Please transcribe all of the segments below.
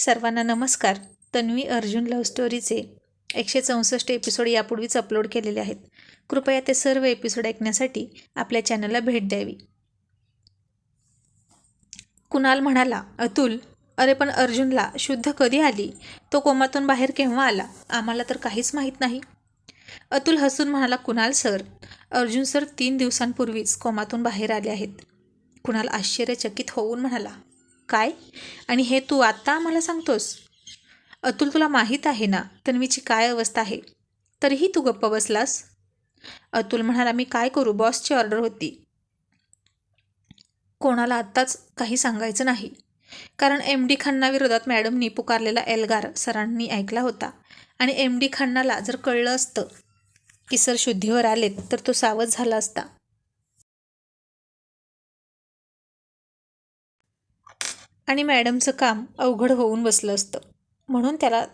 सर्वांना नमस्कार. तन्वी अर्जुन लव्ह स्टोरीचे एकशे चौसष्ट एपिसोड यापूर्वीच अपलोड केलेले आहेत. कृपया ते सर्व एपिसोड ऐकण्यासाठी आपल्या चॅनलला भेट द्यावी. कुणाल म्हणाला अतुल अरे पण अर्जुनला शुद्ध कधी आली? तो कोमातून बाहेर केव्हा आला? आम्हाला तर काहीच माहीत नाही. अतुल हसून म्हणाला कुणाल सर अर्जुन सर तीन दिवसांपूर्वीच कोमातून बाहेर आले आहेत. कुणाल आश्चर्यचकित होऊन म्हणाला काय? आणि हे तू आत्ता आम्हाला सांगतोस? अतुल तुला माहीत आहे ना तन्वीची काय अवस्था आहे? तरीही तू गप्प बसलास? अतुल म्हणाला मी काय करू? बॉसची ऑर्डर होती. कोणाला आत्ताच काही सांगायचं नाही. कारण एम डी खन्नाविरोधात मॅडमनी पुकारलेला एल्गार सरांनी ऐकला होता. आणि एम डी खन्नाला जर कळलं असतं की सर शुद्धीवर आलेत तर तो सावध झाला असता. आणि मॅडमचं काम अवघड होऊन बसलं असतं. म्हणून त्याला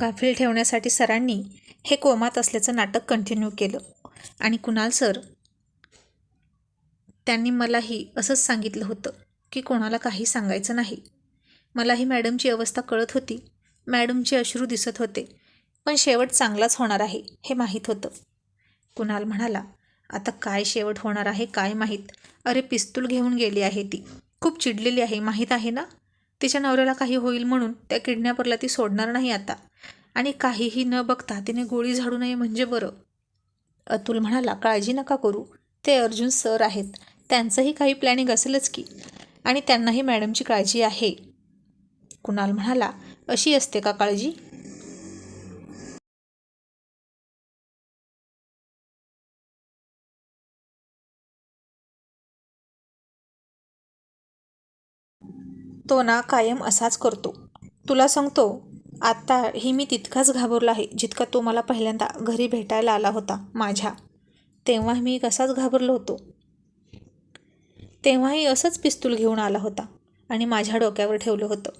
गाफील ठेवण्यासाठी सरांनी हे कोमात असल्याचं नाटक कंटिन्यू केलं. आणि कुणाल सर त्यांनी मलाही असंच सांगितलं होतं की कोणाला काही सांगायचं नाही. मलाही मॅडमची अवस्था कळत होती. मॅडमचे अश्रू दिसत होते. पण शेवट चांगलाच होणार आहे हे माहीत होतं. कुणाल म्हणाला आता काय शेवट होणार आहे काय माहीत? अरे पिस्तूल घेऊन गेली आहे ती. खूप चिडलेली आहे माहीत आहे ना? तिच्या नवऱ्याला काही होईल म्हणून त्या किडनॅपरला ती सोडणार नाही आता. आणि काहीही न बघता तिने गोळी झाडू नये म्हणजे बरं. अतुल म्हणाला काळजी नका करू. ते अर्जुन सर आहेत. त्यांचंही काही प्लॅनिंग असेलच की. आणि त्यांनाही मॅडमची काळजी आहे. कुणाल म्हणाला अशी असते का काळजी? तो ना कायम असाच करतो. तुला सांगतो आत्ता ही मी तितकाच घाबरलो आहे जितका तो मला पहिल्यांदा घरी भेटायला आला होता माझ्या. तेव्हा मी कसाच घाबरलो होतो. तेव्हाही असंच पिस्तूल घेऊन आला होता आणि माझ्या डोक्यावर ठेवलं होतं.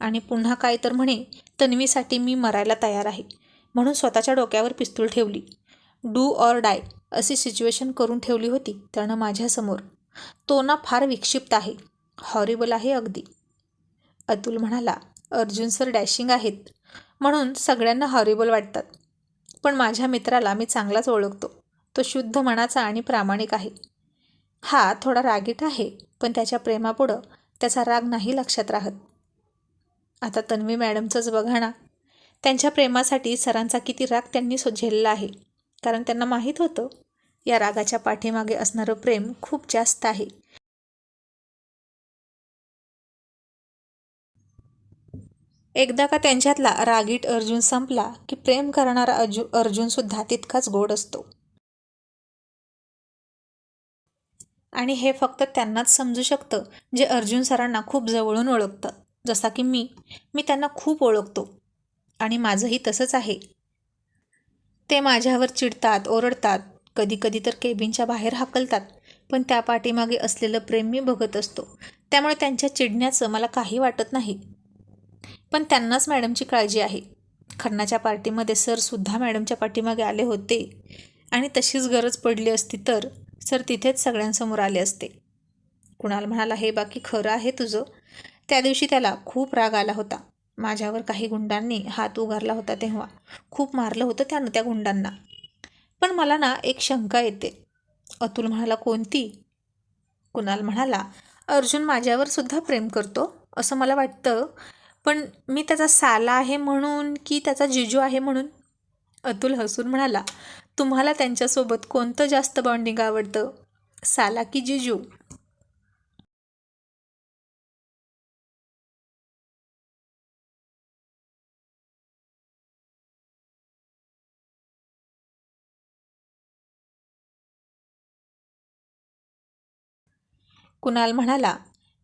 आणि पुन्हा काय तर म्हणे तन्वीसाठी मी मरायला तयार आहे. म्हणून स्वतःच्या डोक्यावर पिस्तूल ठेवली. डू ऑर डाय अशी सिच्युएशन करून ठेवली होती त्यानं माझ्यासमोर. तो ना फार विक्षिप्त आहे. हॉरिबल आहे अगदी. अतुल म्हणाला अर्जुन सर डॅशिंग आहेत. म्हणून सगळ्यांना हॉरिबल वाटतात. पण माझ्या मित्राला मी चांगलाच ओळखतो. तो शुद्ध मनाचा आणि प्रामाणिक आहे. हा थोडा रागीट आहे पण त्याच्या प्रेमापुढं त्याचा राग नाही लक्षात राहत. आता तन्वी मॅडमचंच बघा ना. त्यांच्या प्रेमासाठी सरांचा किती राग त्यांनी सो झेलला आहे. कारण त्यांना माहीत होतं या रागाच्या पाठीमागे असणारं प्रेम खूप जास्त आहे. एकदा का त्यांच्यातला रागीट अर्जुन संपला की प्रेम करणारा अर्जु अर्जुनसुद्धा तितकाच गोड असतो. आणि हे फक्त त्यांनाच समजू शकतं जे अर्जुन सरांना खूप जवळून ओळखतात जसा की मी मी त्यांना खूप ओळखतो. आणि माझंही तसंच आहे. ते माझ्यावर चिडतात ओरडतात कधी कधी तर केबिनच्या बाहेर हाकलतात पण त्या पाठीमागे असलेलं प्रेम मी बघत असतो. त्यामुळे त्यांच्या चिडण्याचं मला काही वाटत नाही. पण त्यांनाच मॅडमची काळजी आहे. खन्नाच्या पार्टीमध्ये सरसुद्धा मॅडमच्या पाठीमागे आले होते. आणि तशीच गरज पडली असती तर सर तिथेच सगळ्यांसमोर आले असते. कुणाल म्हणाला हे बाकी खरं आहे तुझं? त्या दिवशी त्याला खूप राग आला होता. माझ्यावर काही गुंडांनी हात उगारला होता तेव्हा. खूप मारलं होतं त्यानं त्या गुंडांना. पण मला ना एक शंका येते. अतुल म्हणाला कोणती? कुणाल म्हणाला अर्जुन माझ्यावर सुद्धा प्रेम करतो. असं मला वाटतं पण मी त्याचा साला आहे म्हणून की त्याचा जिजू आहे म्हणून? अतुल हसून म्हणाला तुम्हाला त्यांच्यासोबत कोणतं जास्त बॉन्डिंग आवडतं? साला की जिजू? कुणाल म्हणाला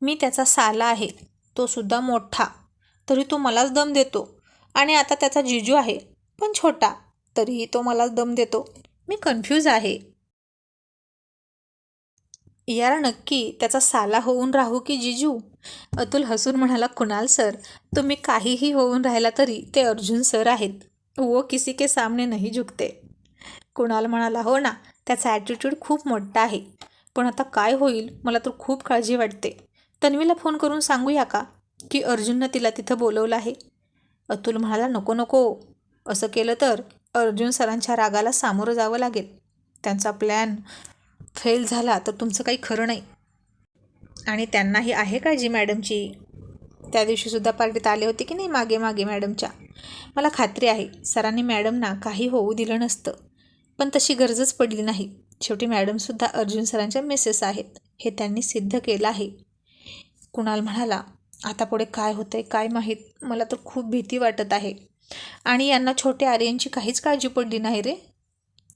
मी त्याचा साला आहे. तो सुद्धा मोठा. तरी तो मलाच दम देतो. आणि आता त्याचा जिजू आहे पण छोटा तरीही तो मलाच दम देतो. मी कन्फ्यूज आहे. यार नक्की त्याचा साला होऊन राहू की जिजू? अतुल हसून म्हणाला कुणाल सर तुम्ही काहीही होऊन राहिला तरी ते अर्जुन सर आहेत. वो किसी के सामने नाही झुकते. कुणाल म्हणाला हो ना त्याचा ॲटिट्यूड खूप मोठा आहे. पण आता काय होईल मला तर खूप काळजी वाटते. तन्वीला फोन करून सांगूया का? की अर्जुननं तिला तिथं बोलवलं आहे. अतुल म्हणाला नको नको. असं केलं तर अर्जुन सरांच्या रागाला सामोरं जावं लागेल. त्यांचा प्लॅन फेल झाला तर तुमचं काही खरं नाही. आणि त्यांनाही आहे काळजी मॅडमची. त्या दिवशीसुद्धा पार्टीत आले होते की नाही मागे मागे मॅडमच्या? मला खात्री आहे सरांनी मॅडमना काही होऊ दिलं नसतं. पण तशी गरजच पडली नाही. शेवटी मॅडमसुद्धा अर्जुन सरांच्या मिसेस आहेत. हे त्यांनी सिद्ध केलं आहे. कुणाल म्हणाला आता पुढे काय होतं आहे काय माहीत? मला तर खूप भीती वाटत आहे. आणि यांना छोट्या आर्यांची काहीच काळजी पडली नाही रे.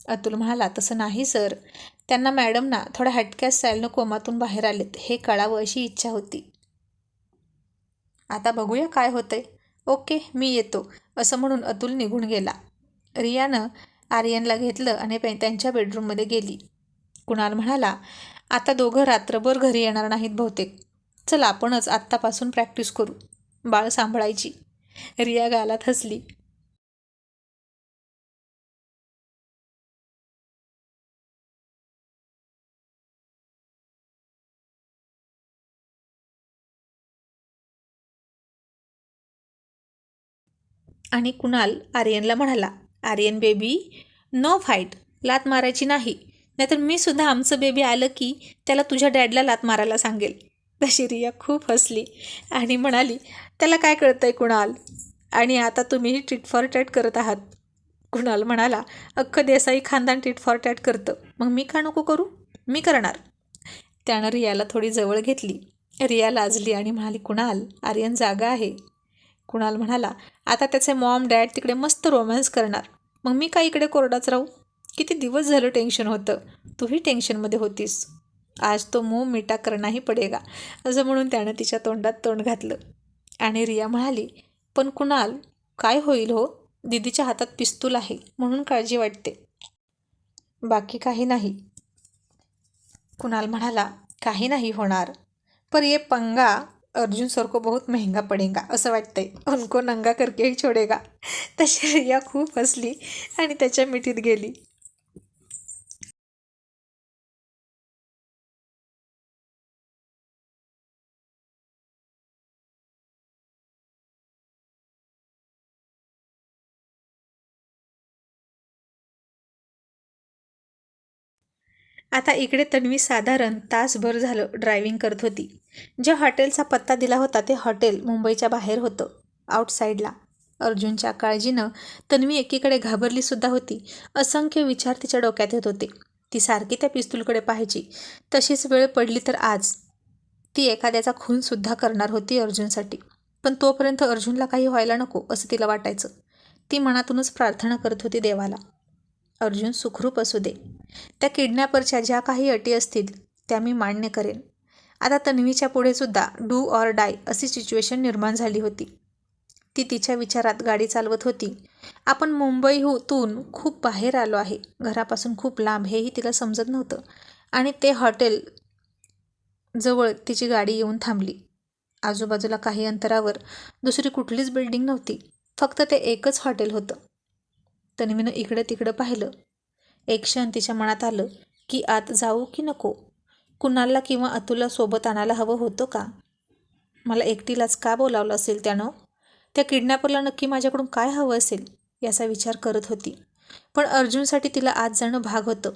अतुल म्हणाला तसं नाही सर. त्यांना मॅडमना थोड्या हटक्या स्टाईलनं कोमातून बाहेर आलेत. हे कळावं अशी इच्छा होती. आता बघूया काय होतंय. ओके मी येतो. असं म्हणून अतुल निघून गेला. रियानं आर्यनला घेतलं आणि त्यांच्या बेडरूममध्ये गेली. कुणाल म्हणाला आता दोघं रात्रभर घरी येणार नाहीत बहुतेक. चल आपणच आत्तापासून प्रॅक्टिस करू. बाळ सांभाळायची. रिया गालात हसली. आणि कुणाल आर्यनला म्हणाला आर्यन बेबी नो फाईट. लात मारायची नाही. नाहीतर मी सुद्धा आमचं बेबी आलं की त्याला तुझ्या डॅडला लात मारायला सांगेल. तशी रिया खूप हसली आणि म्हणाली त्याला काय कळतं आहे कुणाल? आणि आता तुम्हीही टिट फॉर टॅट करत आहात. कुणाल म्हणाला अख्खं देसाई खानदान टिट फॉर टॅट करतं. मग मी का नको करू? मी करणार. त्यानं रियाला थोडी जवळ घेतली. रिया लाजली आणि म्हणाली कुणाल आर्यन जागा आहे. कुणाल म्हणाला आता त्याचे मॉम डॅड तिकडे मस्त रोमॅन्स करणार. मग मी काय इकडे कोरडाच राहू? किती दिवस झालं टेन्शन होतं. तूही टेन्शनमध्ये होतीस. आज तो मूव मिठा करणाही पडेगा असं म्हणून त्यानं तिच्या तोंडात तोंड घातलं. आणि रिया म्हणाली पण कुणाल काय होईल हो? दिदीच्या हातात पिस्तूल आहे म्हणून काळजी वाटते. बाकी काही नाही. कुणाल म्हणाला काही नाही होणार पर ये पंगा अर्जुन सर को बहुत महंगा पडेगा असं वाटतंय. उनको नंगा करकेही छोडेगा. तशी रिया खूप हसली आणि त्याच्या मिठीत गेली. आता इकडे तन्वी साधारण तासभर झालं ड्रायव्हिंग करत होती. ज्या हॉटेलचा पत्ता दिला होता ते हॉटेल मुंबईच्या बाहेर होतं आउटसाईडला अर्जुनच्या काळजीनं तन्वी एकीकडे घाबरलीसुद्धा होती. असंख्य विचार तिच्या डोक्यात येत होते. ती सारखी त्या पिस्तूलकडे पाहायची. तशीच वेळ पडली तर आज. ती एखाद्याचा खूनसुद्धा करणार होती अर्जुनसाठी. पण तोपर्यंत अर्जुनला काही व्हायला नको असं तिला वाटायचं. ती मनातूनच प्रार्थना करत होती देवाला. अर्जुन सुखरूप असू दे. त्या किडनॅपरच्या ज्या काही अटी असतील त्या मी मान्य करेन. आता तन्वीच्या पुढे सुद्धा डू ऑर डाय अशी सिच्युएशन निर्माण झाली होती. ती तिच्या विचारात गाडी चालवत होती. आपण मुंबईतून खूप बाहेर आलो आहे. घरापासून खूप लांब हेही तिला समजत नव्हतं. आणि ते हॉटेल जवळ तिची गाडी येऊन थांबली. आजूबाजूला काही अंतरावर दुसरी कुठलीच बिल्डिंग नव्हती. फक्त ते एकच हॉटेल होतं. तन्वीनं इकडं तिकडं पाहिलं. एक क्षण तिच्या मनात आलं की आत जाऊ की नको? कुणाला किंवा अतुलला सोबत आणायला हवं होतं का? मला एकटीलाच का बोलावलं असेल त्यानं? त्या किडनॅपरला नक्की माझ्याकडून काय हवं असेल याचा विचार करत होती. पण अर्जुनसाठी तिला आत जाणं भाग होतं.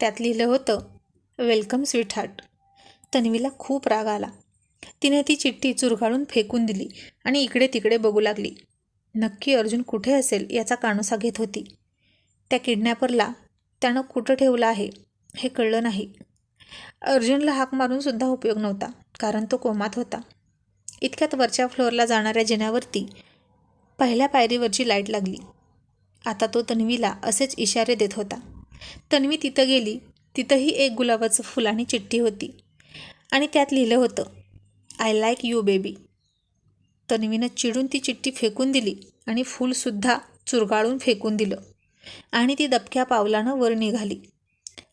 त्यात लिहिलं होतं वेलकम स्वीट हार्ट तन्वीला खूप राग आला. तिने ती चिठ्ठी चुरगाळून फेकून दिली आणि इकडे तिकडे बघू लागली. नक्की अर्जुन कुठे असेल याचा कानोसा घेत होती. त्या किडनॅपरला त्यानं कुठं ठेवलं आहे हे कळलं नाही. अर्जुनला हाक मारूनसुद्धा उपयोग नव्हता कारण तो कोमात होता. इतक्यात वरच्या फ्लोअरला जाणाऱ्या जिन्यावरती पहिल्या पायरीवरची लाइट लागली. आता तो तन्वीला असेच इशारे देत होता. तन्वी तिथं गेली. तिथंही एक गुलाबाचं फुल आणि चिठ्ठी होती. आणि त्यात लिहिलं होतं आय लाईक यू बेबी तन्वीनं चिडून ती चिठ्ठी फेकून दिली आणि फूलसुद्धा चुरगाळून फेकून दिलं. आणि ती दबक्या पावलानं वर निघाली.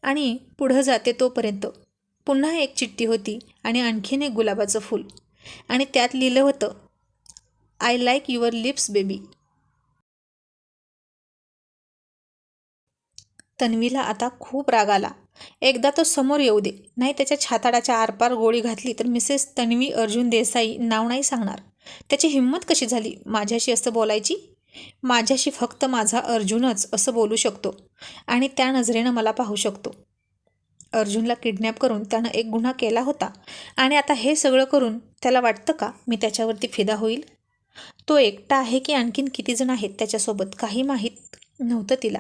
आणि पुढं जाते तोपर्यंत पुन्हा एक चिठ्ठी होती आणि आणखीन एक गुलाबाचं फूल. आणि त्यात लिहिलं होतं I like your lips baby तन्वीला आता खूप राग आला. एकदा तो समोर येऊ दे. नाही त्याच्या छाताडाच्या आरपार गोळी घातली तर मिसेस तन्वी अर्जुन देसाई नाव नाही सांगणार. त्याची हिंमत कशी झाली? माझ्याशी असं बोलायची? माझ्याशी फक्त माझा अर्जुनच असं बोलू शकतो आणि त्या नजरेनं मला पाहू शकतो. अर्जुनला किडनॅप करून त्यानं एक गुन्हा केला होता आणि आता हे सगळं करून त्याला वाटतं का मी त्याच्यावरती फिदा होईल? तो एकटा आहे की आणखीन किती जण आहेत त्याच्यासोबत काही माहीत नव्हतं तिला.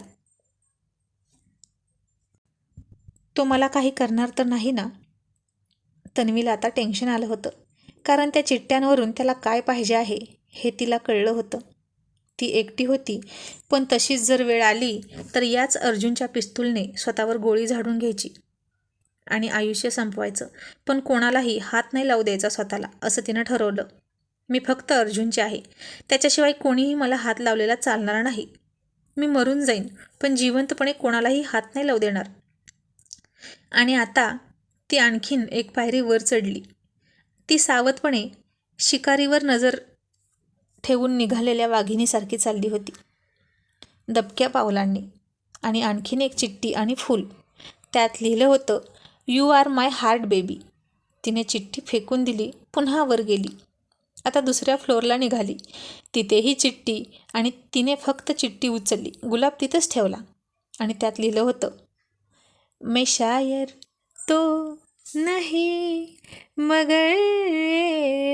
तो मला काही करणार तर नाही ना? तन्वीला आता टेन्शन आलं होतं. कारण त्या चिठ्ठ्यांवरून त्याला काय पाहिजे आहे हे तिला कळलं होतं. ती एकटी होती पण तशीच जर वेळ आली तर याच अर्जुनच्या पिस्तूलने स्वतःवर गोळी झाडून घ्यायची आणि आयुष्य संपवायचं. पण कोणालाही हात नाही लावू द्यायचा स्वतःला असं तिनं ठरवलं. मी फक्त अर्जुनचे आहे. त्याच्याशिवाय कोणीही मला हात लावलेला चालणार नाही. मी मरून जाईन पण जिवंतपणे कोणालाही हात नाही लावू देणार. आणि आता ती आणखीन एक पायरी वर चढली. ती सावधपणे शिकारीवर नजर ठेवून निघालेल्या वाघिणीसारखी चालली होती. दबक्या पावलांनी आणि आणखीन एक चिठ्ठी आणि फूल. त्यात लिहिलं होतं you are my heart baby तिने चिठ्ठी फेकून दिली पुन्हा वर गेली. आता दुसऱ्या फ्लोअरला निघाली. तिथेही चिठ्ठी आणि तिने फक्त चिठ्ठी उचलली. गुलाब तिथंच ठेवला. आणि त्यात लिहिलं होतं मैं शायर तो नहीं मगर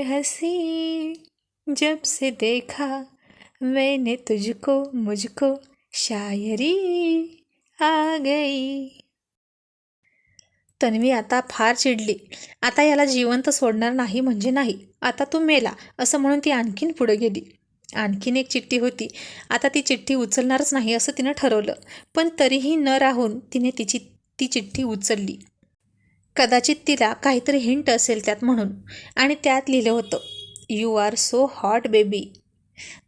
हसी हंसी। जब से देखा मैंने तुझको मुझको शायरी आ गई। तन्वी आता फार चिडली. आता याला जिवंत सोडणार नाही म्हणजे नाही. आता तू मेला असं म्हणून ती आणखीन पुढे गेली. आणखीन एक चिठ्ठी होती. आता ती चिठ्ठी उचलणारच नाही असं तिनं ठरवलं. पण तरीही न राहून तिने तिची ती चिठ्ठी उचलली. कदाचित तिला काहीतरी हिंट असेल त्यात म्हणून. आणि त्यात लिहिलं होतं you are so hot baby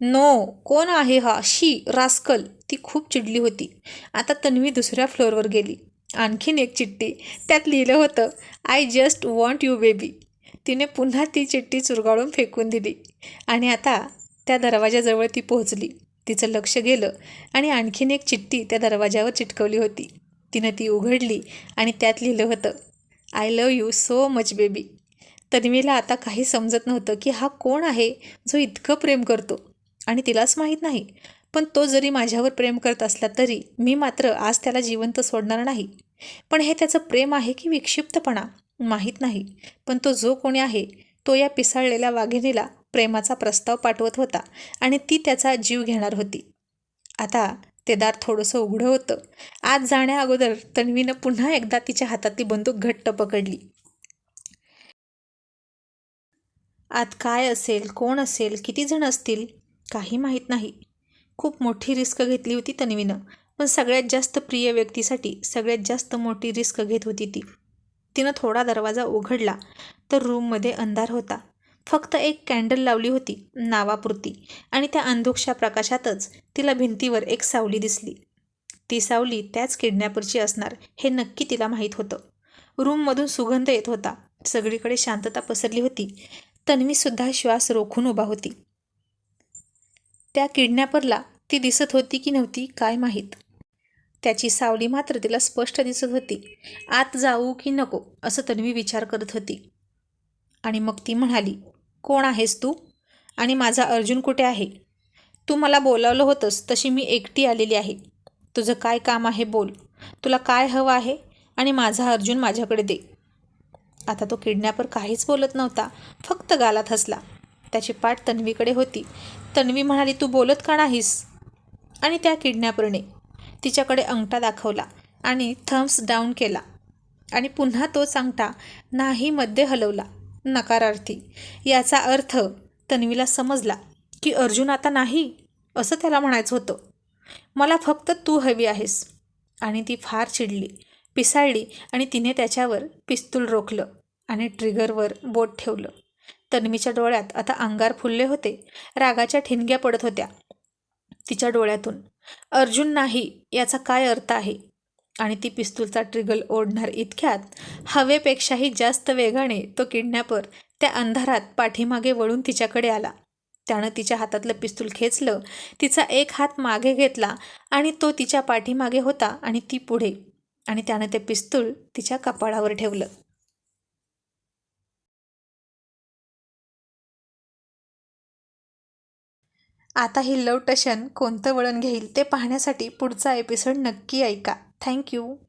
no कोण आहे हा? शी रास्कल. ती खूप चिडली होती. आता तन्वी दुसऱ्या फ्लोअरवर गेली. आणखीन एक चिठ्ठी. त्यात लिहिलं होतं I just want you baby तिने पुन्हा ती चिठ्ठी चुरगाळून फेकून दिली. आणि आता त्या दरवाजाजवळ ती पोहोचली. तिचं लक्ष गेलं आणि आणखीन एक चिठ्ठी त्या दरवाजावर चिटकवली होती. तिनं ती उघडली आणि त्यात लिहिलं होतं I love you so much baby तन्वीला आता काही समजत नव्हतं की हा कोण आहे जो इतकं प्रेम करतो. आणि तिलाच माहीत नाही पण तो जरी माझ्यावर प्रेम करत असला तरी मी मात्र आज त्याला जिवंत सोडणार नाही. पण हे त्याचं प्रेम आहे की विक्षिप्तपणा? माहीत नाही पण तो जो कोणी आहे तो या पिसाळलेल्या वाघिणीला प्रेमाचा प्रस्ताव पाठवत होता आणि ती त्याचा जीव घेणार होती. आता ते दार थोडंसं उघडं होतं. आज जाण्या अगोदर तन्वीनं पुन्हा एकदा तिच्या हातातली बंदूक घट्ट पकडली. आत काय असेल कोण असेल किती जण असतील काही माहीत नाही. खूप मोठी रिस्क घेतली होती तन्वीनं पण सगळ्यात जास्त प्रिय व्यक्तीसाठी सगळ्यात जास्त मोठी रिस्क घेत होती ती. तिनं थोडा दरवाजा उघडला तर रूममध्ये अंधार होता. फक्त एक कॅन्डल लावली होती नावापुरती आणि त्या अंधोक्षा प्रकाशातच तिला भिंतीवर एक सावली दिसली. ती सावली त्याच किडनॅपरची असणार हे नक्की तिला माहीत होतं. रूममधून सुगंध येत होता. सगळीकडे शांतता पसरली होती. तन्वीसुद्धा श्वास रोखून उभा होती. त्या किडनॅपरला ती दिसत होती की नव्हती काय माहीत. त्याची सावली मात्र तिला स्पष्ट दिसत होती. आत जाऊ की नको असं तन्वी विचार करत होती. आणि मग ती म्हणाली कोण आहेस तू? आणि माझा अर्जुन कुठे आहे? तू मला बोलावलं होतंस तशी मी एकटी आलेली आहे. तुझं काय काम आहे बोल. तुला काय हवं आहे? आणि माझा अर्जुन माझ्याकडे दे. आता तो किडनॅपर काहीच बोलत नव्हता. फक्त गालात हसला. त्याची पाठ तन्वीकडे होती. तन्वी म्हणाली तू बोलत का नाहीस? आणि त्या किडनॅपरने तिच्याकडे अंगठा दाखवला आणि थम्स डाऊन केला. आणि पुन्हा तोच अंगठा नाही मध्ये हलवला. नकारार्थी. याचा अर्थ तन्वीला समजला की अर्जुन आता नाही असं त्याला म्हणायचं होतं. मला फक्त तू हवी आहेस. आणि ती फार चिडली पिसाळली आणि तिने त्याच्यावर पिस्तूल रोखलं आणि ट्रिगरवर बोट ठेवलं. तन्वीच्या डोळ्यात आता अंगार फुलले होते रागाच्या ठिणग्या पडत होत्या. तिच्या डोळ्यातून अर्जुन नाही याचा काय अर्थ आहे? आणि ती पिस्तूलचा ट्रिगल ओढणार इतक्यात हवेपेक्षाही जास्त वेगाने तो किडनॅपर त्या अंधारात पाठीमागे वळून तिच्याकडे आला. त्यानं तिच्या हातातलं पिस्तूल खेचलं तिचा एक हात मागे घेतला आणि तो तिच्या पाठीमागे होता आणि ती पुढे. आणि त्यानं ते पिस्तूल तिच्या कपाळावर ठेवलं. आता ही लव टशन कोणतं वळण घेईल ते पाहण्यासाठी पुढचा एपिसोड नक्की ऐका. Thank you.